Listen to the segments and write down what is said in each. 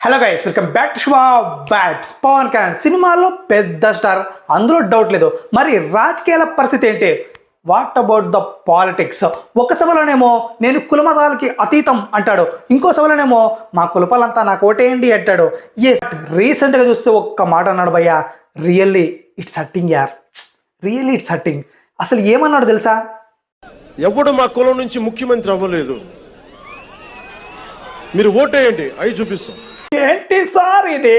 Hello guys welcome back to షువా బ్యాట్స్ పవన్ కళ్యాణ్ సినిమాలో పెద్ద స్టార్. అందులో డౌట్ లేదు. మరి రాజకీయాల పరిస్థితి ఏంటి? వాట్ అబౌట్ ద పాలిటిక్స్ ఒక సభలోనేమో నేను కులమతాలకి అతీతం అంటాడు. ఇంకో సభలోనేమో మా కులపాలంతా నాకు ఓటేయండి అంటాడు. ఏ రీసెంట్గా చూస్తే ఒక్క మాట అన్నాడు భయ్యా. రియల్లీ ఇట్స్ హట్టింగ్ యార్ రియల్లీ ఇట్స్ హట్టింగ్ అసలు ఏమన్నాడు తెలుసా? ఎవడు మా కులం నుంచి ముఖ్యమంత్రి అవ్వలేదు. మీరు ఓటేయండి. అవి చూపిస్తాం. ఏంటి సార్ ఇది?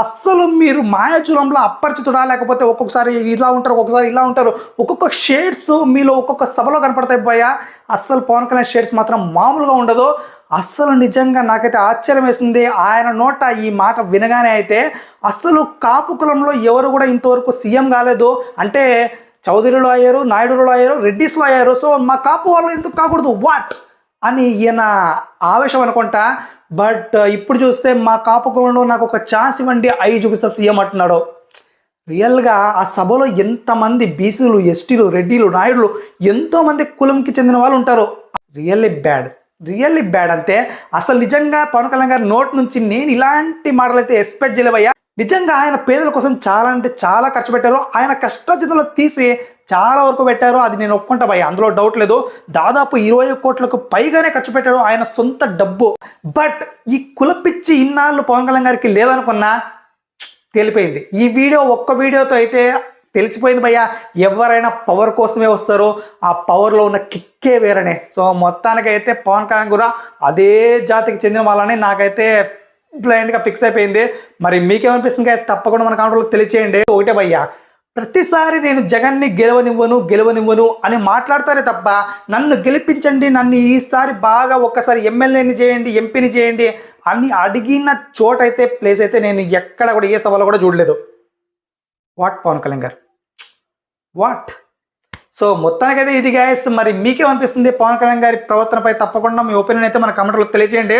అస్సలు మీరు మాయాజులంలో అపరిచితుడా? లేకపోతే ఒక్కొక్కసారి ఇలా ఉంటారు ఒక్కొక్కసారి ఇలా ఉంటారు. ఒక్కొక్క షేడ్స్ మీలో ఒక్కొక్క సభలో కనపడతాయి భయ్య. అస్సలు పవన్ కళ్యాణ్ షేడ్స్ మాత్రం మామూలుగా ఉండదు. అస్సలు నిజంగా నాకైతే ఆశ్చర్యం వేసింది. ఆయన నోట ఈ మాట వినగానే అయితే అస్సలు కాపు కులంలో ఎవరు కూడా ఇంతవరకు సీఎం కాలేదు. అంటే చౌదరిలో అయ్యారు నాయుడులో అయ్యారు రెడ్డిస్లో అయ్యారు. సో మా కాపు వాళ్ళు ఎందుకు కాకూడదు? వాట్ అని ఈయన ఆవేశం అనుకుంటా బట్ uh, ఇప్పుడు చూస్తే మా కాపుకోవడంలో నాకు ఒక ఛాన్స్ ఇవ్వండి అయి చూపిస్తా సీఎం అంటున్నాడు. రియల్గా ఆ సభలో ఎంతమంది బీసీలు ఎస్టీలు రెడ్డిలు నాయుడులు ఎంతోమంది కులంకి చెందిన వాళ్ళు ఉంటారు. రియల్లీ బ్యాడ్ రియల్లీ బ్యాడ్ అంతే అసలు నిజంగా పవన్ కళ్యాణ్ గారి నోట్ నుంచి నేను ఇలాంటి మాటలు అయితే ఎక్స్పెక్ట్ చేయలేవయ్యా. నిజంగా ఆయన పేదల కోసం చాలా అంటే చాలా ఖర్చు పెట్టారు. ఆయన కష్టజితులు తీసి చాలా వరకు పెట్టారు. అది నేను ఒప్పుకుంటా భయ అందులో డౌట్ లేదు. దాదాపు ఇరవై కోట్లకు పైగానే ఖర్చు పెట్టాడు ఆయన సొంత డబ్బు. బట్ ఈ కులపిచ్చి ఇన్నాళ్ళు పవన్ కళ్యాణ్ గారికి లేదనుకున్నా తెలిపోయింది. ఈ వీడియో ఒక్క వీడియోతో అయితే తెలిసిపోయింది భయ్య. ఎవరైనా పవర్ కోసమే వస్తారు. ఆ పవర్లో ఉన్న కిక్కే వేరనే. సో మొత్తానికైతే పవన్ కళ్యాణ్ కూడా అదే జాతికి చెందిన వాళ్ళని నాకైతే బ్లైండ్గా ఫిక్స్ అయిపోయింది. మరి మీకేమనిపిస్తుంది guys? తప్పకుండా మన కామెంట్లో తెలియచేయండి. ఒకటే భయ్యా. ప్రతిసారి నేను జగన్ని గెలవనివ్వను గెలవనివ్వను అని మాట్లాడతారే తప్ప నన్ను గెలిపించండి నన్ను ఈసారి బాగా ఒక్కసారి ఎమ్మెల్యేని చేయండి ఎంపీని చేయండి అని అడిగిన చోటైతే ప్లేస్ అయితే నేను ఎక్కడ కూడా ఏ సభలో కూడా చూడలేదు. వాట్ పవన్ కళ్యాణ్ గారు? వాట్ సో మొత్తానికైతే ఇది గాయస్ మరి మీకేమనిపిస్తుంది పవన్ కళ్యాణ్ గారి ప్రవర్తనపై తప్పకుండా మీ ఒపీనియన్ అయితే మన కమెంట్లో తెలియజేయండి.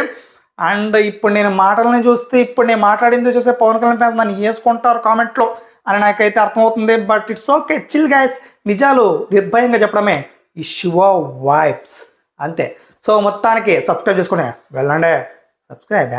అండ్ ఇప్పుడు నేను మాటలను చూస్తే ఇప్పుడు నేను మాట్లాడింది చూస్తే పవన్ కళ్యాణ్ ఫ్యాన్స్ నన్ను వేసుకుంటారు కామెంట్లో. అని నాకైతే అర్థమవుతుంది but it's okay chill guys నిజాలు నిర్భయంగా చెప్పడమే ఈ శివ వైబ్స్ అంతే. సో మొత్తానికి సబ్స్క్రైబ్ చేసుకునే వెళ్ళండి. సబ్స్క్రైబ్